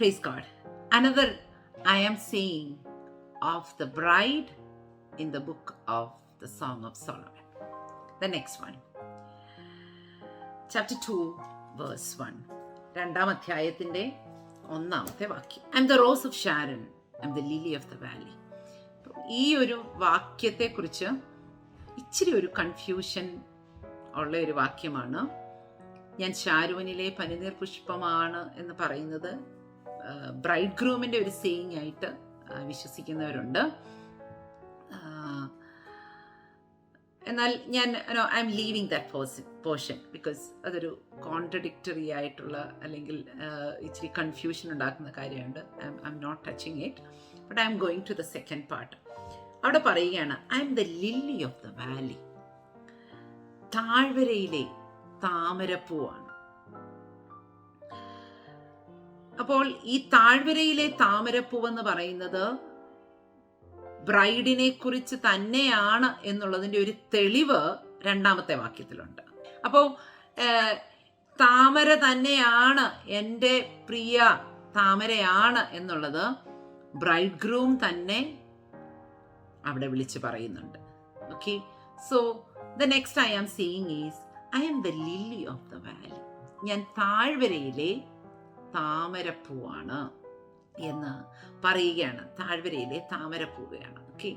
Praise God. Another I am saying of the bride in the book of the Song of Solomon. The next one. Chapter 2, verse 1. രണ്ടാം അധ്യായത്തിന്റെ ഒന്നാമത്തെ വാക്യം I'm the rose of Sharon I'm the lily of the valley ഈ ഒരു വാക്യത്തെക്കുറിച്ച് ഇച്ചിരി ഒരു confusion ഉള്ള ഒരു വാക്യമാണ് ഞാൻ ഷാരുവനിലെ പനിനീർ പുഷ്പമാണ് എന്ന് പറയുന്നത് ബ്രൈഡ് ഗ്രൂമിന്റെ ഒരു സേയിങ് ആയിട്ട് വിശ്വസിക്കുന്നവരുണ്ട്. എന്നാൽ ഞാൻ I am leaving that portion portion because അതൊരു കോൺട്രഡിക്ടറി ആയിട്ടുള്ള അല്ലെങ്കിൽ ഇച്ചിരി കൺഫ്യൂഷൻ ഉണ്ടാക്കുന്ന കാര്യമുണ്ട്. I'm not touching it but I'm going to the second part അവിടെ പറയുകയാണ് I'm the lily of the valley താഴ്വരയിലെ താമരപ്പൂവാണ്. അപ്പോൾ ഈ താഴ്വരയിലെ താമരപ്പൂവെന്ന് പറയുന്നത് ബ്രൈഡിനെ കുറിച്ച് തന്നെയാണ് എന്നുള്ളതിന്റെ ഒരു തെളിവ് രണ്ടാമത്തെ വാക്യത്തിലുണ്ട്. അപ്പോൾ താമര തന്നെയാണ് എന്റെ പ്രിയ താമരയാണ് എന്നുള്ളത് ബ്രൈഡ് ഗ്രൂം തന്നെ അവിടെ വിളിച്ച് പറയുന്നുണ്ട്. Okay so the next I am seeing is I am the lily of the valley ഞാൻ താഴ്വരയിലെ താമരപ്പൂവാണ് എന്ന് പറയുകയാണ്. താഴ്വരയിലെ താമരപ്പൂവയാണ്. ഓക്കെ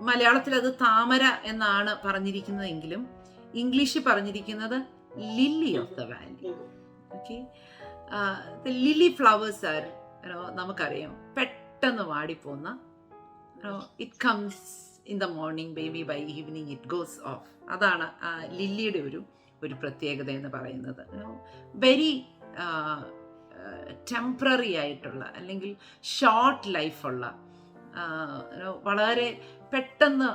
മലയാളത്തിൽ അത് താമര എന്നാണ് പറഞ്ഞിരിക്കുന്നതെങ്കിലും ഇംഗ്ലീഷിൽ പറഞ്ഞിരിക്കുന്നത് lily of the valley okay lily flowers are നമുക്കറിയാം പെട്ടെന്ന് വാടിപ്പോന്ന it comes in the morning baby by evening it goes off അതാണ് ലില്ലിയുടെ ഒരു ഒരു പ്രത്യേകത എന്ന് പറയുന്നത്. വെരി ടെമ്പററി ആയിട്ടുള്ള അല്ലെങ്കിൽ ഷോർട്ട് ലൈഫുള്ള വളരെ പെട്ടെന്ന്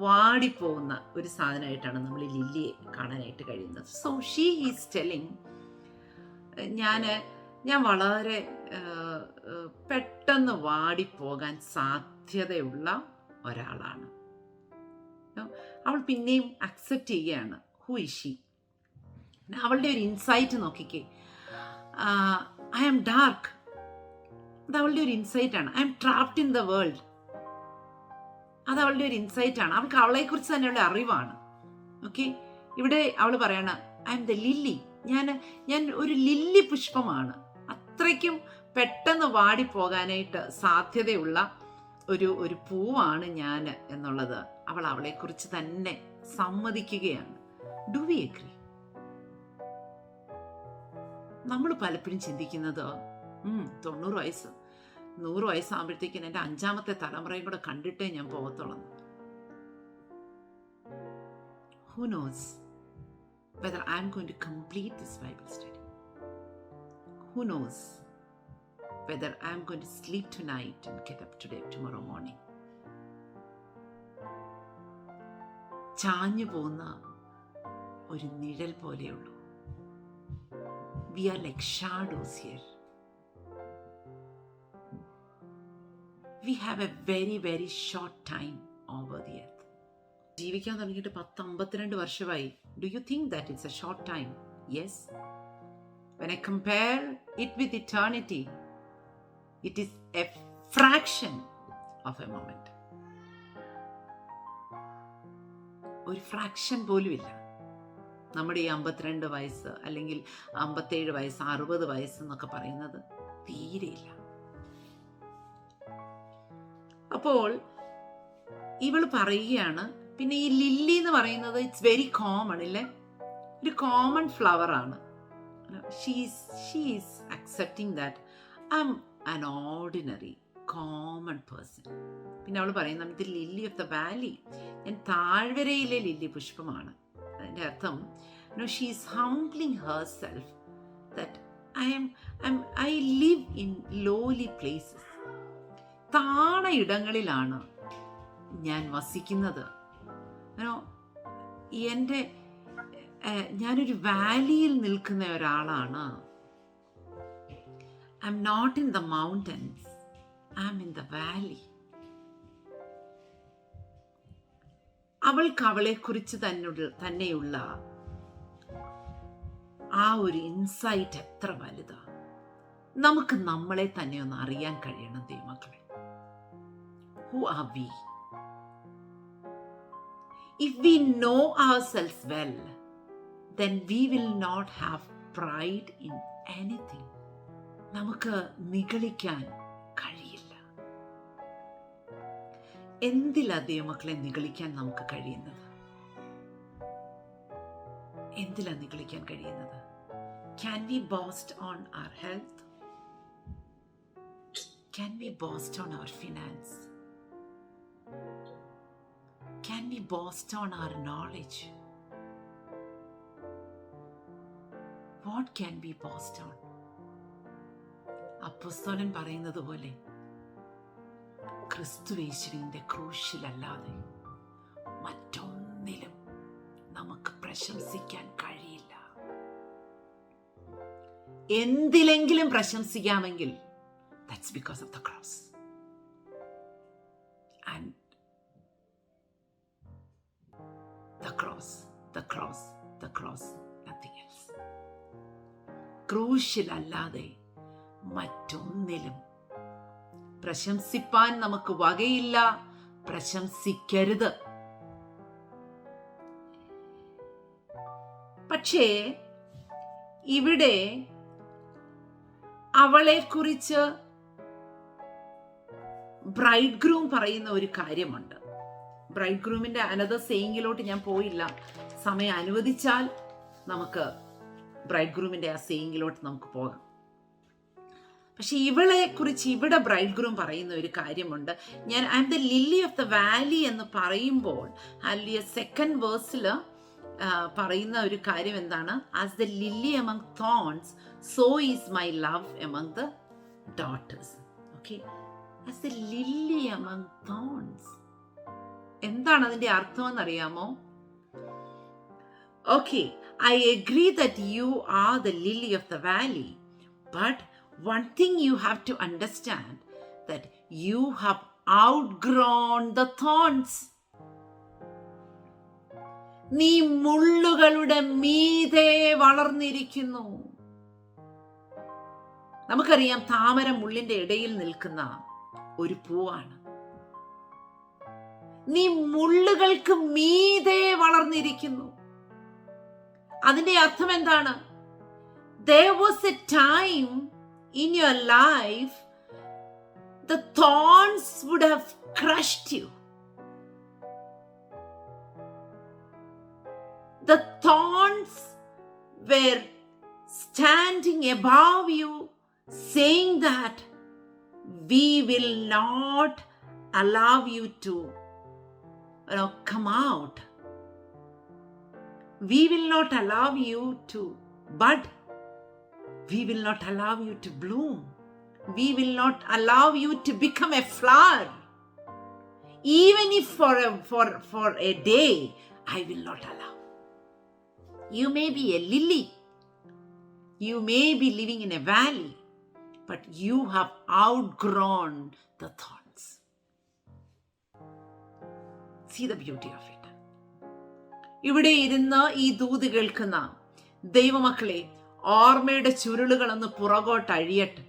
വാടിപ്പോകുന്ന ഒരു സാധനമായിട്ടാണ് നമ്മൾ ലില്ലിയെ കാണാനായിട്ട് കഴിയുന്നത്. സോ ഷീ ഈസ് ടെലിങ് ഞാൻ ഞാൻ വളരെ പെട്ടെന്ന് വാടിപ്പോകാൻ സാധ്യതയുള്ള ഒരാളാണ്. അവൾ പിന്നെയും അക്സെപ്റ്റ് ചെയ്യുകയാണ് ഹു ഇഷി അവളുടെ ഒരു ഇൻസൈറ്റ് നോക്കിക്കേ. ഐ ആം ഡാർക്ക് അത് അവളുടെ ഒരു ഇൻസൈറ്റ് ആണ്. I'm trapped in the world അത് അവളുടെ ഒരു ഇൻസൈറ്റ് ആണ്. അവൾക്ക് അവളെക്കുറിച്ച് തന്നെയുള്ള അറിവാണ്. ഓക്കെ ഇവിടെ അവൾ പറയണ ഐ എം ദ ലില്ലി ഞാൻ ഞാൻ ഒരു ലില്ലി പുഷ്പമാണ്. അത്രയ്ക്കും പെട്ടെന്ന് വാടി പോകാനായിട്ട് സാധ്യതയുള്ള ഒരു ഒരു പൂവാണ് ഞാൻ എന്നുള്ളത് അവൾ അവളെക്കുറിച്ച് തന്നെ സമ്മതിക്കുകയാണ്. ഡു വി എഗ്രി നമ്മൾ പലപ്പോഴും ചിന്തിക്കുന്നത് തൊണ്ണൂറ് വയസ്സ് നൂറ് വയസ്സാകുമ്പോഴത്തേക്കും എന്റെ അഞ്ചാമത്തെ തലമുറയും കൂടെ കണ്ടിട്ടേ ഞാൻ പോകത്തുള്ളൂ. Who knows whether I'm going to complete this Bible study who knows whether whether I'm going to sleep tonight and get up today, tomorrow morning ചാഞ്ഞു പോകുന്ന ഒരു നിഴൽ പോലെയുള്ളൂ. We are like shadows here. We have a very very short time over the earth ജീവിക്കാൻ തുടങ്ങിയിട്ട് പത്ത് അമ്പത്തിരണ്ട് വർഷമായി. Do you think that it's a short time yes when I compare it with eternity it is a fraction of a moment. ഒരു fraction പോലും ഇല്ല നമ്മുടെ ഈ അമ്പത്തിരണ്ട് വയസ്സ് അല്ലെങ്കിൽ അമ്പത്തേഴ് വയസ്സ് അറുപത് വയസ്സ് എന്നൊക്കെ പറയുന്നത് തീരെയില്ല. അപ്പോൾ ഇവൾ പറയുകയാണ് പിന്നെ ഈ ലില്ലി എന്ന് പറയുന്നത് ഇറ്റ്സ് വെരി കോമൺ അല്ലേ ഒരു കോമൺ ഫ്ലവർ ആണ്. She's she's accepting that I'm an ordinary common person പിന്നെ അവൾ പറയുന്നത് ലില്ലി ഓഫ് ദ വാലി ഞാൻ താഴ്വരയിലെ ലില്ലി പുഷ്പമാണ്. അതിന്റെ അർത്ഥം. No she is humbling herself that I'm I live in lowly places താണ ഇടങ്ങളിലാണ് ഞാൻ വസിക്കുന്നത്. എന്റെ ഞാനൊരു വാലിയിൽ നിൽക്കുന്ന ഒരാളാണ്. I'm not in the mountains I'm in the valley അവൾക്ക് അവളെക്കുറിച്ച് തന്നോട് തന്നെയുള്ള ആ ഒരു ഇൻസൈറ്റ് എത്ര വലുതാ. നമുക്ക് നമ്മളെ തന്നെ ഒന്ന് അറിയാൻ കഴിയണം ദൈവമക്കളെ. Who are we if we know our selves well then we will not have pride in anything നമുക്ക് നിഗളിക്കാൻ എന്തിലാ ദൈവമക്കളെ നിഗളിക്കാൻ നമുക്ക് കഴിയുന്നത്? എന്തിലാ നിഗളിക്കാൻ കഴിയുന്നത്? Can we boast on our health can we boast on our finance can we boast on our knowledge what can we boast on അപ്പുസ്തോലൻ പറയുന്നത് പോലെ ക്രിസ്തുവേശുവിന്റെ ക്രൂശിലല്ലാതെ മറ്റൊന്നിലും നമുക്ക് പ്രശംസിക്കാൻ കഴിയില്ല. എന്തിലെങ്കിലും പ്രശംസിക്കാമെങ്കിൽ that's because of the cross and the cross the cross the cross nothing else ക്രൂശിലല്ലാതെ മറ്റൊന്നിലും പ്രശംസിപ്പാൻ നമുക്ക് വകയില്ല. പ്രശംസിക്കരുത്. പക്ഷേ ഇവിടെ അവളെ കുറിച്ച് ബ്രൈഡ് ഗ്രൂം പറയുന്ന ഒരു കാര്യമുണ്ട്. ബ്രൈഡ് ഗ്രൂമിന്റെ അനദർ സെയിങ്ങിലോട്ട് ഞാൻ പോയില്ല. സമയം അനുവദിച്ചാൽ നമുക്ക് ബ്രൈഡ് ഗ്രൂമിന്റെ ആ സെയിങ്ങിലോട്ട് നമുക്ക് പോകാം. പക്ഷെ ഇവളെ കുറിച്ച് ഇവിടെ ബ്രൈഡ് ഗ്രൂം പറയുന്ന ഒരു കാര്യമുണ്ട്. ഞാൻ I'm the lily of the valley എന്ന് പറയുമ്പോൾ അല്ലിയ സെക്കൻഡ് വേഴ്സിൽ പറയുന്ന ഒരു കാര്യം എന്താണ്? As the lily among thorns so is my love among the daughters okay as the lily among thorns എന്താണ് അതിന്റെ അർത്ഥം അറിയാമോ okay I agree that you are the lily of the valley but one thing you have to understand that you have outgrown the thorns. നീ മുള്ളുകളുടെ മീതെ വളർന്നിരിക്കുന്നു. നമുക്കറിയാം താമര മുള്ളിന്റെ ഇടയിൽ നിൽക്കുന്ന ഒരു പൂവാണ്. നീ മുള്ളുകൾക്ക് മീതെ വളർന്നിരിക്കുന്നു. അതിന്റെ അർത്ഥം എന്താണ്? There was a time in your life, the thorns would have crushed you. The thorns were standing above you, saying that we will not allow you to you know, come out. We will not allow you to bud we will not allow you to bloom. We will not allow you to become a flower. Even if for a, for, for a day, I will not allow. You may be a lily. You may be living in a valley, but you have outgrown the thorns. See the beauty of it. ഇവിടെ ഇരുന്ന് ഈ ദൂത് കേൾക്കുന്ന ദൈവമക്കളെ ഓർമ്മയുടെ ചുരുളുകളൊന്ന് പുറകോട്ട് അഴിയട്ടെ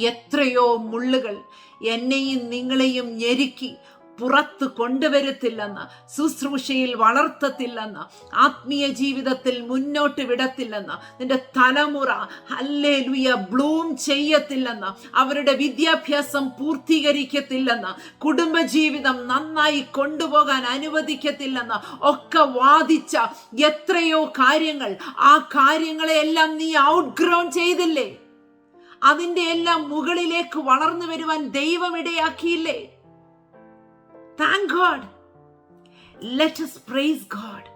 എത്രയോ മുള്ളുകൾ എന്നെയും നിങ്ങളെയും ഞെരുക്കി പുറത്ത് കൊണ്ടുവരത്തില്ലെന്ന് ശുശ്രൂഷയിൽ വളർത്തത്തില്ലെന്ന് ആത്മീയ ജീവിതത്തിൽ മുന്നോട്ട് വിടത്തില്ലെന്ന് നിന്റെ തലമുറ അല്ലേ ലുയ ബ്ലൂം ചെയ്യത്തില്ലെന്ന് അവരുടെ വിദ്യാഭ്യാസം പൂർത്തീകരിക്കത്തില്ലെന്ന് കുടുംബജീവിതം നന്നായി കൊണ്ടുപോകാൻ അനുവദിക്കത്തില്ലെന്ന് ഒക്കെ വാദിച്ച എത്രയോ കാര്യങ്ങൾ ആ കാര്യങ്ങളെയെല്ലാം നീ ഔട്ട്ഗ്രൗൺ ചെയ്തില്ലേ? അതിന്റെ എല്ലാം മുകളിലേക്ക് വളർന്നു വരുവാൻ ദൈവം ഇടയാക്കിയില്ലേ? Thank God. Let us praise God.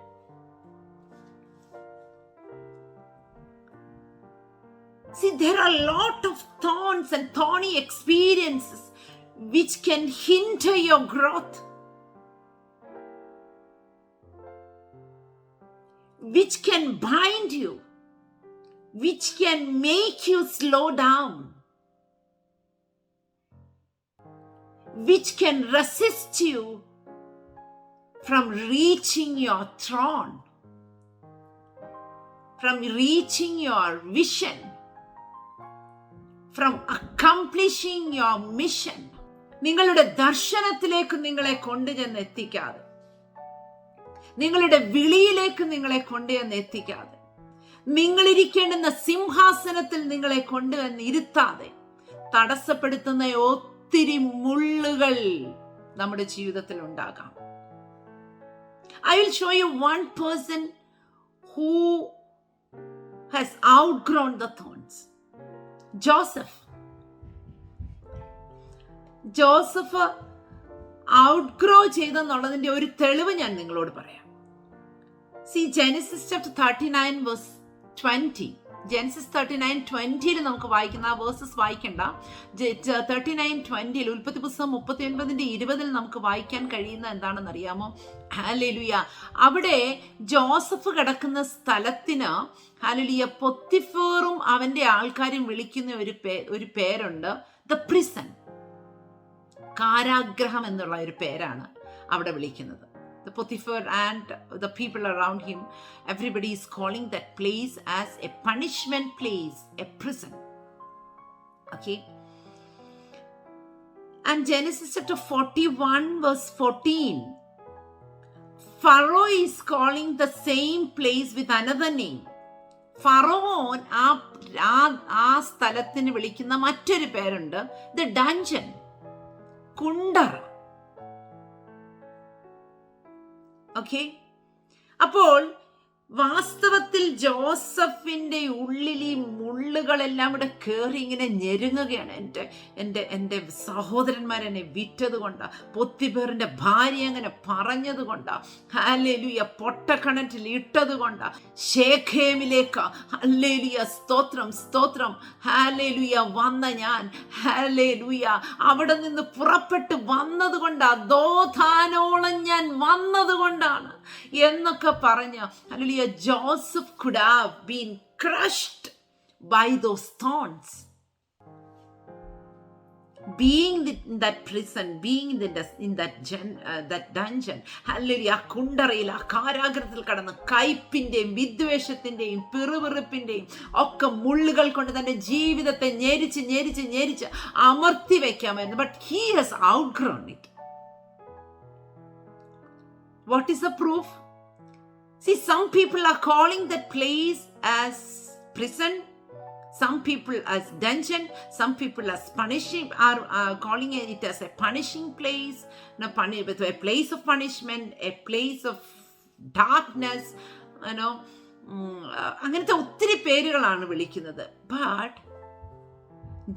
See, there are a lot of thorns and thorny experiences which can hinder your growth, which can bind you, which can make you slow down. Which can resist you from reaching your throne, from reaching your vision, from accomplishing your mission. നിങ്ങളുടെ ദർശനത്തിലേക്ക് നിങ്ങളെ കൊണ്ടുചെന്ന് എത്തിക്കാതെ നിങ്ങളുടെ വിളിയിലേക്ക് നിങ്ങളെ കൊണ്ടുചെന്ന് എത്തിക്കാതെ നിങ്ങളിരിക്കേണ്ടുന്ന സിംഹാസനത്തിൽ നിങ്ങളെ കൊണ്ടുവന്ന് ഇരുത്താതെ തടസ്സപ്പെടുത്തുന്ന ഒത്തിരി മുള്ളുകൾ നമ്മുടെ ജീവിതത്തിൽ ഉണ്ടാകാം. I will show you one person who has outgrown the thorns Joseph. Joseph outgrow ചെയ്തെന്നുള്ളതിന്റെ ഒരു തെളിവ് ഞാൻ നിങ്ങളോട് പറയാം. See Genesis chapter thirty nine verse twenty Genesis thirty nine ട്വന്റിയിൽ നമുക്ക് വായിക്കുന്ന വേഴ്സസ് വായിക്കണ്ട. തേർട്ടി നയൻ ട്വന്റിയിൽ ഉൽപ്പത്തി പുസ്തകം മുപ്പത്തി ഒൻപതിന്റെ ഇരുപതിൽ നമുക്ക് വായിക്കാൻ കഴിയുന്ന എന്താണെന്ന് അറിയാമോ? ഹാലലുയ അവിടെ ജോസഫ് കിടക്കുന്ന സ്ഥലത്തിന് ഹാലലുയ പൊത്തിഫേറും അവന്റെ ആൾക്കാരും വിളിക്കുന്ന ഒരു പേ ഒരു പേരുണ്ട്. ദ പ്രിസൺ കാരാഗ്രഹം എന്നുള്ള ഒരു പേരാണ് അവിടെ വിളിക്കുന്നത്. the Potiphar and the people around him, everybody is calling that place as a punishment place, a prison. Okay. And Genesis chapter 41, verse 14. Pharaoh is calling the same place with another name. ഫറോൻ ആ ആ സ്ഥലത്തിന് വിളിക്കുന്ന മറ്റൊരു പേരുണ്ട് the ഡഞ്ചൻ Kundara okay അപ്പോൾ വാസ്തവത്തിൽ ജോസഫിന്റെ ഉള്ളിൽ ഈ മുള്ളുകളെല്ലാം കൂടെ കയറി ഇങ്ങനെ ഞെരുങ്ങുകയാണ്. എന്റെ എന്റെ എന്റെ സഹോദരന്മാർ എന്നെ വിറ്റത് കൊണ്ടാ പൊത്തിപ്പേറിന്റെ ഭാര്യ അങ്ങനെ പറഞ്ഞത് കൊണ്ടാ ഹാലേലുയ പൊട്ടക്കണറ്റിൽ ഇട്ടത് കൊണ്ടാ ഷേഖേമിലേക്ക് ഹല്ലേലുയ സ്തോത്രം സ്തോത്രം ഹാലേലുയ വന്ന ഞാൻ ഹാലേലുയ അവിടെ നിന്ന് പുറപ്പെട്ട് വന്നത് കൊണ്ടാ ദോധാനോളം ഞാൻ വന്നത് കൊണ്ടാണ്. എന്നൊക്കെ പറഞ്ഞ് അല്ലെങ്കിൽ Joseph could have been crushed by those thorns prison, being in, the, in that, gen, uh, that dungeon, അല്ലെങ്കിൽ ആ കുണ്ടറയിൽ ആ കാരാഗ്രഹത്തിൽ കടന്ന് കയ്പിന്റെയും വിദ്വേഷത്തിന്റെയും പിറുപിറുപ്പിന്റെയും ഒക്കെ മുള്ളുകൾ കൊണ്ട് തന്റെ ജീവിതത്തെ ഞെരിച്ച് ഞെരിച്ച് ഞെരിച്ച് അമർത്തി വയ്ക്കാമായിരുന്നു but he has outgrown it What is the proof See, some people are calling that place as prison, some people as dungeon, some people as punishing are, are calling it as a punishing place, no, puni- with a place of punishment, a place of darkness, you know. അങ്ങനത്തെ ഒത്തിരി പേരുകളാണ് വിളിക്കുന്നത് but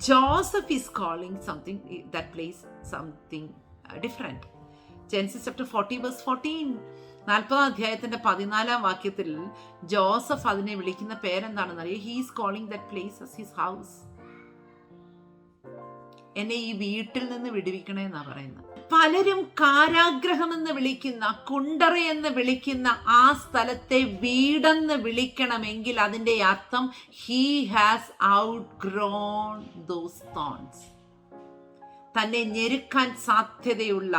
Joseph is calling something that place something different Genesis chapter forty verse fourteen നാൽപ്പതാം അധ്യായത്തിന്റെ പതിനാലാം വാക്യത്തിൽ Joseph അതിനെ വിളിക്കുന്ന പേരെന്താണെന്ന് അറിയാം? He's calling that place as his house എന്നെ ഈ വീട്ടിൽ നിന്ന് വിടുവിക്കണേ എന്നാ പറയുന്നത്. പലരും കാരാഗ്രഹം എന്ന് വിളിക്കുന്ന കുണ്ടറ എന്ന് വിളിക്കുന്ന ആ സ്ഥലത്തെ വീടെന്ന് വിളിക്കണമെങ്കിൽ അതിന്റെ അർത്ഥം he has outgrown those thorns തന്നെ ഞെരുക്കാൻ സാധ്യതയുള്ള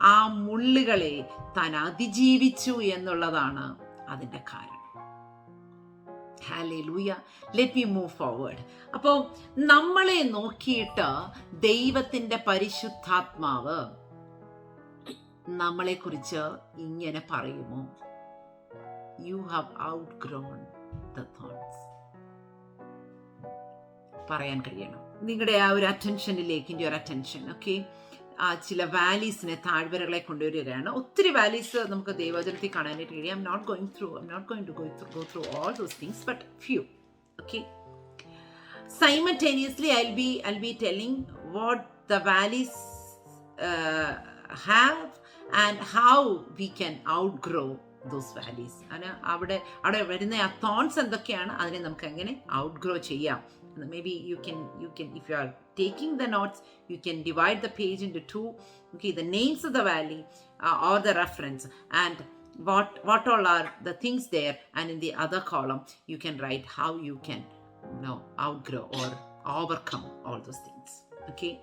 ആ മുള്ളുകളെ താൻ അതിജീവിച്ചു എന്നുള്ളതാണ് അതിന്റെ കാരണം. Hallelujah let me move forward അപ്പോൾ നമ്മളെ നോക്കിയിട്ട് ദൈവത്തിന്റെ പരിശുദ്ധാത്മാവ് നമ്മളെക്കുറിച്ച് ഇങ്ങനെ പറയുമോ you have outgrown the thoughts പറയാൻ കഴിയണം. നിങ്ങളുടെ ആ ഒരു അറ്റൻഷനിലേക്ക് ഒരു അറ്റൻഷൻ ഓക്കെ ചില വാലീസിനെ താഴ്വരകളെ കൊണ്ടുവരികയാണ്. ഒത്തിരി വാലീസ് നമുക്ക് ദൈവജനത്തിൽ കാണാനായിട്ട് കഴിയും. I'm not going through I'm not going to go through go through all those things but few okay simultaneously I be I be telling what the valleys have and how we can outgrow those valleys അതിന് അവിടെ അവിടെ വരുന്ന ആ thorns എന്തൊക്കെയാണ്? അതിനെ നമുക്ക് എങ്ങനെ outgrow ചെയ്യാം? Maybe you can you can if you are taking the notes you can divide the page into two okay the names of the valley uh, or the reference and what what all are the things there and in the other column you can write how you can you know outgrow or overcome all those things okay?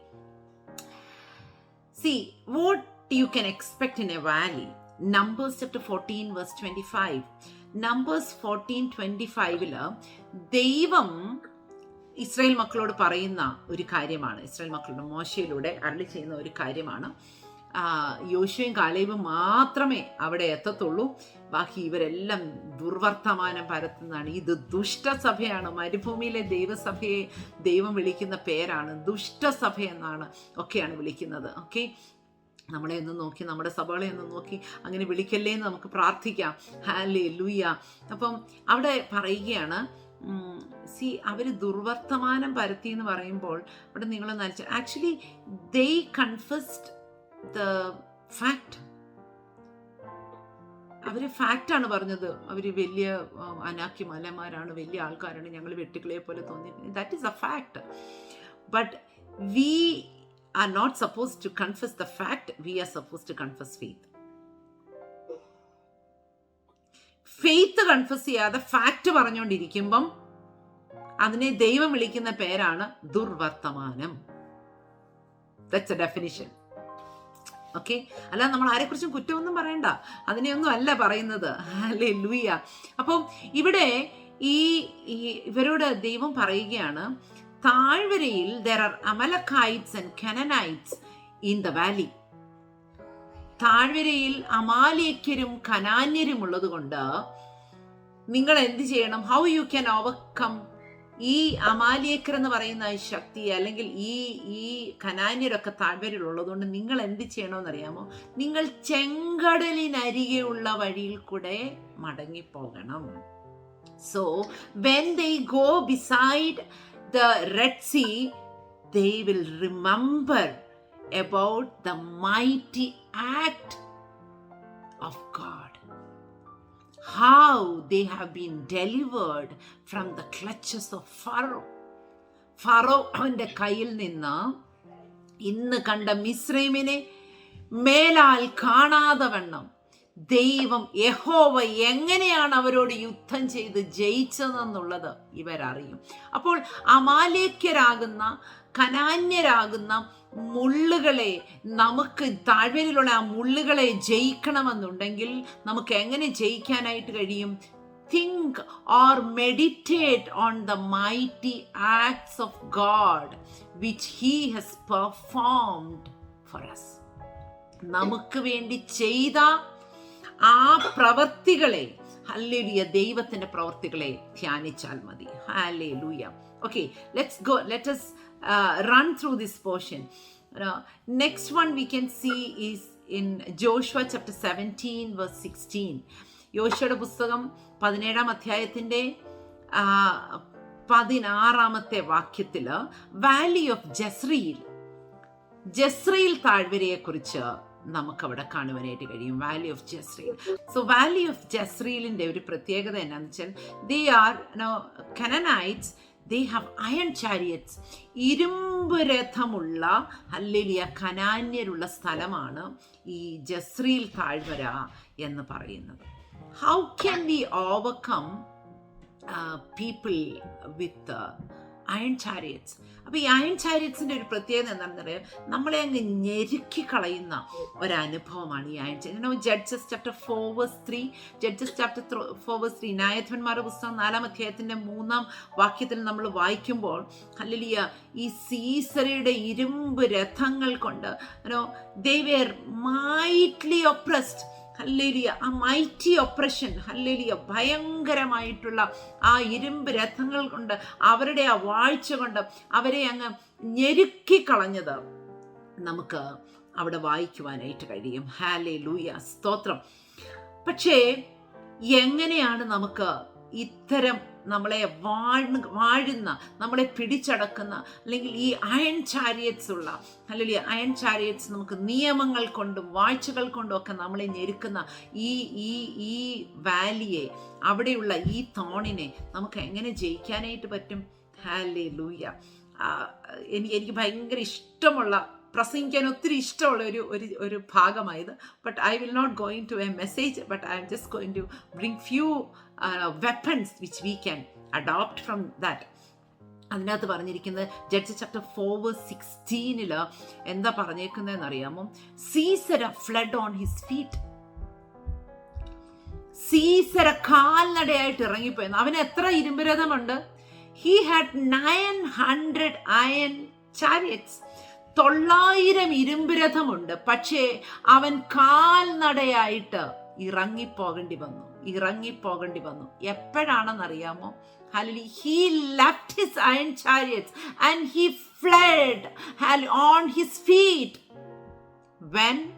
See what you can expect in a valley? Numbers chapter 14 verse 25 numbers 14 25 ദൈവം Israel മക്കളോട് പറയുന്ന ഒരു കാര്യമാണ്. Israel മക്കളുടെ മോശയിലൂടെ അരളി ചെയ്യുന്ന ഒരു കാര്യമാണ്. യോശുവും കാലയവും മാത്രമേ അവിടെ എത്തത്തുള്ളൂ. ബാക്കി ഇവരെല്ലാം ദുർവർത്തമാനം പരത്തുന്നതാണ്. ഇത് ദുഷ്ടസഭയാണ്. മരുഭൂമിയിലെ ദൈവസഭയെ ദൈവം വിളിക്കുന്ന പേരാണ്. ദുഷ്ടസഭ എന്നാണ് ഒക്കെയാണ് വിളിക്കുന്നത്. ഓക്കെ? നമ്മളെ ഒന്ന് നോക്കി നമ്മുടെ സഭകളെ ഒന്ന് നോക്കി. അങ്ങനെ വിളിക്കല്ലേ എന്ന് നമുക്ക് പ്രാർത്ഥിക്കാം. ഹാലേ ലൂയ അപ്പം അവിടെ പറയുകയാണ് സി അവർ ദുർവർത്തമാനം പരത്തി എന്ന് പറയുമ്പോൾ അവിടെ നിങ്ങൾ നനച്ച actually they confused the fact അവർ ഫാക്റ്റാണ് പറഞ്ഞത്. അവർ വലിയ അനാക്കി മലമാരാണ് വലിയ ആൾക്കാരാണ് ഞങ്ങൾ വെട്ടുക്കളെ പോലെ തോന്നി. That is a fact but we are not suppose to confuse the fact we are suppose to confuse faith faith confuse ചെയ്യാതെ ഫാക്റ്റ് പറഞ്ഞുകൊണ്ടിരിക്കുമ്പം അതിനെ ദൈവം വിളിക്കുന്ന പേരാണ് ദുർവർത്തമാനം. ദറ്റ്സ് എ ഡെഫിനിഷൻ ഓക്കെ അല്ല നമ്മൾ ആരെക്കുറിച്ചും കുറ്റമൊന്നും പറയണ്ട. അതിനെയൊന്നും അല്ല പറയുന്നത്. അല്ലേ ലൂയ അപ്പം ഇവിടെ ഈ ഇവരോട് ദൈവം പറയുകയാണ് താഴ്വരയിൽ there are Amalekites and Canaanites in the valley താഴ്വരയിൽ അമാലേക്യരും കനാന്യരും ഉള്ളതുകൊണ്ട് നിങ്ങൾ എന്ത് ചെയ്യണം? ഹൗ യു ക്യാൻ ഓവർകം ഈ അമാലിയക്കർ എന്ന് പറയുന്ന ശക്തി അല്ലെങ്കിൽ ഈ ഈ കനാന്യരൊക്കെ താഴ്വരയിൽ ഉള്ളതുകൊണ്ട് നിങ്ങൾ എന്ത് ചെയ്യണമെന്ന് അറിയാമോ നിങ്ങൾ ചെങ്കടലിനരികെയുള്ള വഴിയിൽ കൂടെ മടങ്ങിപ്പോകണം. So when they go beside the Red Sea they will remember about the mighty act of God. How they have been delivered from the clutches of Pharaoh. ഫറോന്റെ കയ്യിൽ നിന്ന് ഇന്ന് കണ്ട മിശ്രൈമിനെ മേലാൽ കാണാതെ വണ്ണം ദൈവം യഹോവ എങ്ങനെയാണ് അവരോട് യുദ്ധം ചെയ്ത് ജയിച്ചതെന്നുള്ളത് ഇവരറിയും. അപ്പോൾ അമാലേക്യരാകുന്ന കനാന്യരാകുന്ന മുള്ളുകളെ നമുക്ക് താഴ്വരയിലുള്ള ആ മുള്ളുകളെ ജയിക്കണമെന്നുണ്ടെങ്കിൽ നമുക്ക് എങ്ങനെ ജയിക്കാനായിട്ട് കഴിയും? Think or meditate on the mighty acts of God which he has performed for us നമുക്ക് വേണ്ടി ചെയ്ത ആ പ്രവർത്തികളെ ഹല്ലേലൂയ ദൈവത്തിന്റെ പ്രവർത്തികളെ ധ്യാനിച്ചാൽ മതി. Hallelujah okay let's go let let's run through this portion next one we can see is in Joshua chapter seventeen verse sixteen യോശുവയുടെ പുസ്തകം പതിനേഴാം അധ്യായത്തിന്റെ പതിനാറാമത്തെ വാക്യത്തിൽ വാലി ഓഫ് ജസ്രിയിൽ ജസ്രയിൽ താഴ്വരയെക്കുറിച്ച് നമുക്കവിടെ കാണുവാനായിട്ട് കഴിയും. Valley of Jezreel so valley of ജസ്രീലിന്റെ ഒരു പ്രത്യേകത എന്നാന്ന് വെച്ചാൽ they are no Canaanites they have iron chariots ഇരുമ്പ് രഥമുള്ള അല്ലെലിയ കനാന്യരുള്ള സ്ഥലമാണ് ഈ ജസ്രീൽ താഴ്വര എന്ന് പറയുന്നത്. How can we overcome people with iron chariots അപ്പോൾ ഈ അയൺ ചാരിറ്റ്സിന്റെ ഒരു പ്രത്യേകത എന്താണെന്ന് അറിയാം? നമ്മളെ അങ്ങ് ഞെരുക്കി കളയുന്ന ഒരനുഭവമാണ് ഈ iron chariot Judges chapter four verse three Judges chapter four verse three ന്യായാധിപന്മാരുടെ പുസ്തകം നാലാം അധ്യായത്തിന്റെ മൂന്നാം വാക്യത്തിൽ നമ്മൾ വായിക്കുമ്പോൾ അല്ലലിയ ഈ സീസറയുടെ ഇരുമ്പ് രഥങ്ങൾ കൊണ്ട് ദേ മൈറ്റ്ലി ഒപ്രസ്ഡ് ഹല്ലേലിയ. ആ മൈറ്റി ഒപ്രഷൻ ഹല്ലേലിയ ഭയങ്കരമായിട്ടുള്ള ആ ഇരുമ്പ് രഥങ്ങൾ കൊണ്ട് അവരുടെ ആ വാഴ്ച കൊണ്ട് അവരെ അങ്ങ് ഞെരുക്കി കളഞ്ഞത് നമുക്ക് അവിടെ വായിക്കുവാനായിട്ട് കഴിയും. ഹാലേ ലൂയ സ്തോത്രം. പക്ഷേ എങ്ങനെയാണ് നമുക്ക് ഇത്തരം നമ്മളെ വാഴ്ന്ന് വാഴുന്ന നമ്മളെ പിടിച്ചടക്കുന്ന അല്ലെങ്കിൽ ഈ അയൺ ചാരിയറ്റ്സ് ഉള്ള അല്ലെങ്കിൽ അയൺ ചാരിയറ്റ്സ് നമുക്ക് നിയമങ്ങൾ കൊണ്ടും വാഴ്ചകൾ കൊണ്ടും ഒക്കെ നമ്മളെ ഞെരുക്കുന്ന ഈ ഈ ഈ വാലിയെ അവിടെയുള്ള ഈ തോണിനെ നമുക്ക് എങ്ങനെ ജയിക്കാനായിട്ട് പറ്റും? ഹാലേ ലൂയ എനിക്ക് എനിക്ക് ഭയങ്കര ഇഷ്ടമുള്ള പ്രസംഗിക്കാൻ ഒത്തിരി ഇഷ്ടമുള്ള ഒരു ഒരു ഒരു ഭാഗമായത്. But I will not going to a message but I am just going to bring few weapons which we can adopt from that. അതിനകത്ത് പറഞ്ഞിരിക്കുന്നത് ജഡ്ജ് ചാപ്റ്റർ ഫോർ സിക്സ്റ്റീനിൽ എന്താ പറഞ്ഞേക്കുന്നതെന്ന് അറിയാമോ Sisera fled on his feet Sisera കാൽനടയായിട്ട് ഇറങ്ങിപ്പോയി അവന് എത്ര ഇരുമ്പുരഥമുണ്ട് he had nine hundred iron chariots തൊള്ളായിരം ഇരുമ്പ് രഥമുണ്ട്. പക്ഷേ അവൻ കാൽനടയായിട്ട് ഇറങ്ങിപ്പോകേണ്ടി വന്നു ഇറങ്ങിപ്പോകേണ്ടി വന്നു. എപ്പോഴാണെന്നറിയാമോ? ഹലി he left his iron chariots and he fled on his feet when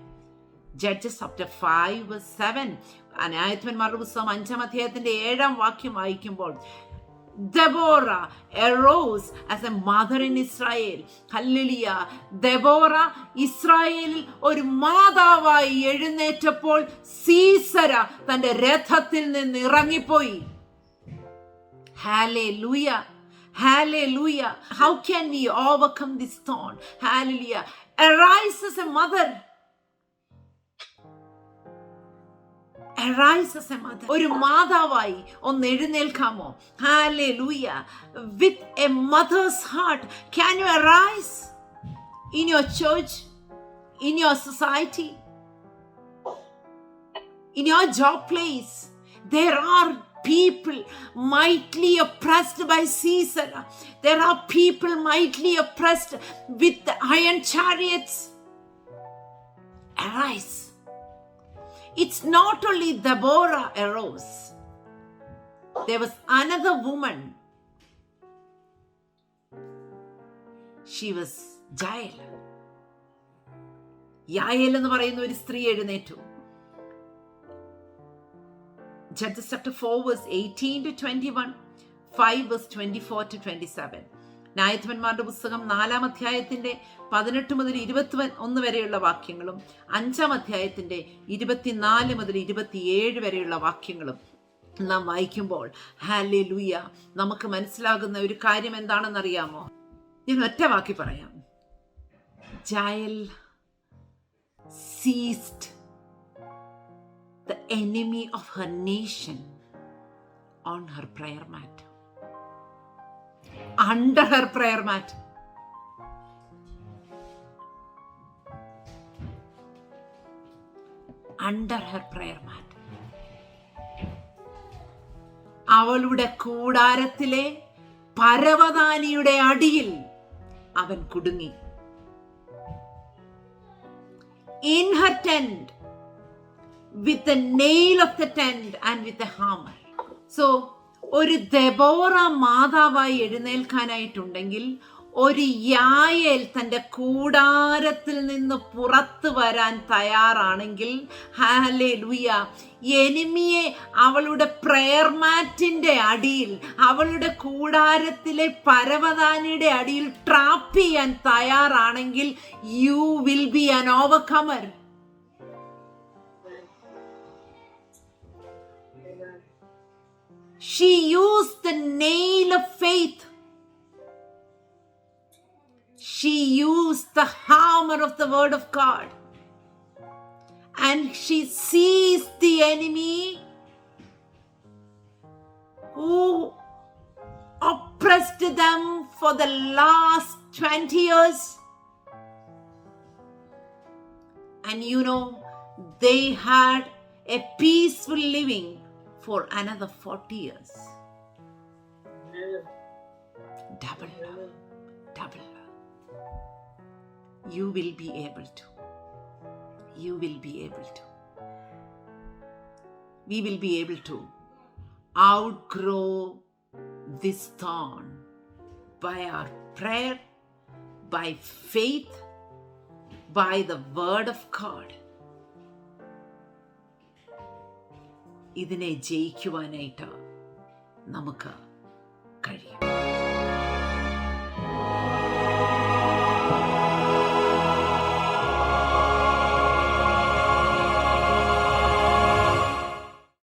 Judges of the five seven അനായത്മന്മാരുടെ പുസ്തകം അഞ്ചാം അധ്യായത്തിന്റെ ഏഴാം വാക്യം വായിക്കുമ്പോൾ Deborah arose as a mother in Israel hallelujah Deborah ഇസ്രായേലിൽ ഒരു മാതാവായി എഴുന്നേറ്റപ്പോൾ സീസര തന്റെ രഥത്തിൽ നിന്ന് ഇറങ്ങിപ്പോയി. Hallelujah hallelujah how can we overcome this thorn hallelujah arise a a mother arise as a mother ഒരു മാതാവായി ഒന്ന് എഴുന്നേൽക്കാമോ hallelujah with a mother's heart can you arise in your church in your society in your job place, there are people mightily oppressed by Caesar. There are people mightly oppressed with the iron chariots. Arise. It's not only Deborah arose. There was another woman. She was Jael. യായൽ എന്ന് പറയുന്ന ഒരു സ്ത്രീ എഴുന്നേറ്റു Judges chapter 4, verse 18 to 21, 5 verse 24 to 27. ന്യായാധിപന്മാരുടെ പുസ്തകം നാലാം അധ്യായത്തിന്റെ പതിനെട്ട് മുതൽ ഇരുപത്തി ഒന്ന് വരെയുള്ള വാക്യങ്ങളും അഞ്ചാം അധ്യായത്തിന്റെ ഇരുപത്തിനാല് മുതൽ ഇരുപത്തിയേഴ് വരെയുള്ള വാക്യങ്ങളും നാം വായിക്കുമ്പോൾ ഹാലെ ലൂയ നമുക്ക് മനസ്സിലാകുന്ന ഒരു കാര്യം എന്താണെന്നറിയാമോ ഞാൻ ഒറ്റ വാക്കി പറയാം Jael seized the enemy of her nation on her prayer mat. Under her prayer mat. Under her prayer mat. അവളുടെ കൂടാരത്തിലെ പരവതാനിയുടെ അടിയിൽ അവൻ കുടുങ്ങി in her tent with the nail of the tent and with the hammer. ഒരു Deborah മാതാവായി എഴുന്നേൽക്കാനായിട്ടുണ്ടെങ്കിൽ ഒരു Jael തന്റെ കൂടാരത്തിൽ നിന്ന് പുറത്തു വരാൻ തയ്യാറാണെങ്കിൽ ഹാലേ ലുയ എനിമിയെ അവളുടെ പ്രയർ മാറ്റിന്റെ അടിയിൽ അവളുടെ കൂടാരത്തിലെ പരവതാനിയുടെ അടിയിൽ ട്രാപ്പ് ചെയ്യാൻ തയ്യാറാണെങ്കിൽ you will be an overcomer She used the nail of faith. She used the hammer of the word of God. And she seized the enemy who oppressed them for the last 20 years. And you know, they had a peaceful living for another 40 years. Double love, double love. You will be able to. You will be able to. We will be able to outgrow this thorn by our prayer, by faith, by the word of God. ഇതിനെ ജയിക്കുവാനായിട്ട് നമുക്ക് കഴിയും.